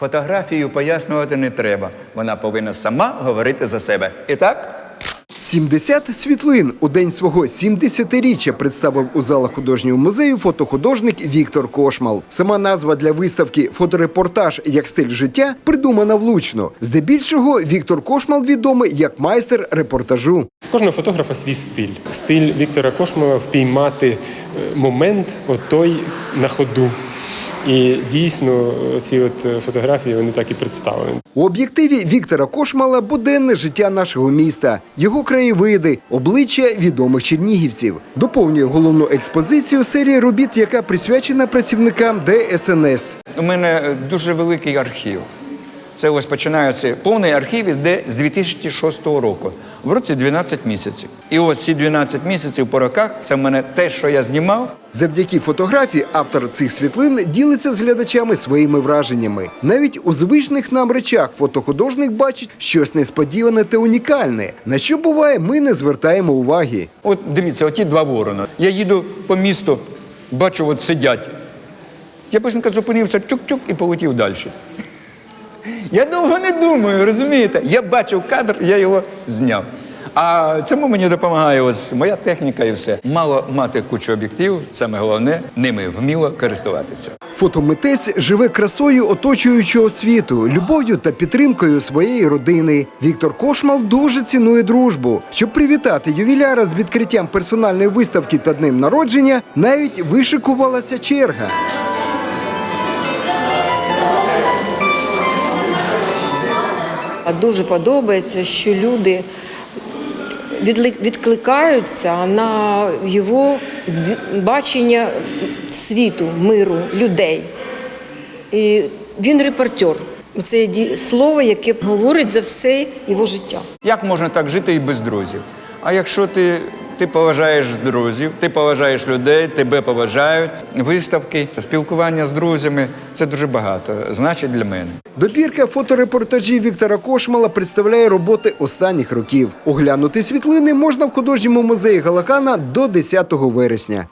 Фотографію пояснювати не треба. Вона повинна сама говорити за себе. І так? 70 світлин у день свого 70-річчя представив у залах художнього музею фотохудожник Віктор Кошмал. Сама назва для виставки Фоторепортаж як стиль життя придумана влучно. Здебільшого Віктор Кошмал відомий як майстер репортажу. В кожного фотографа свій стиль. Стиль Віктора Кошмова впіймати е, момент отой на ходу. І дійсно ці от е, фотографії вони так і представлені. У об'єктиві Віктора Кошмала буденне життя нашого міста, його краєвиди, обличчя відомих чернігівців. Доповнює головну експозицію серія робіт, яка присвячена працівникам ДСНС. У мене е, дуже великий архів. Це ось починається повний архів іде з 2006 року. В році 12 місяців. І ось ці 12 місяців по роках це в мене те, що я знімав. Завдяки фотографії автор цих світлин ділиться з глядачами своїми враженнями. Навіть у звичних нам речах фотохудожник бачить щось несподіване та унікальне, на що буває, ми не звертаємо уваги. От дивіться, оті два ворона. Я їду по місту, бачу, от сидять. Я быстренько зупинився, чук-чук і полетів далі. Я довго не думаю, розумієте? Я бачив кадр, я його зняв. А цьому мені допомагає ось моя техніка і все. Мало мати кучу об'єктивів, саме головне ними вміло користуватися. Фотомитець живе красою оточуючого світу, любов'ю та підтримкою своєї родини. Віктор Кошмал дуже цінує дружбу. Щоб привітати ювіляра з відкриттям персональної виставки та днем народження, навіть вишикувалася черга. Дуже подобається, що люди відкликаються на його бачення світу, миру, людей. І він репортер. Це слово, яке говорить за все його життя. Як можна так жити і без друзів? А якщо ти, ти поважаєш друзів, ти поважаєш людей, тебе поважають, виставки, спілкування з друзями це дуже багато значить для мене. Добірка фоторепортажів Віктора Кошмала представляє роботи останніх років. Оглянути світлини можна в художньому музеї Галахана до 10 вересня.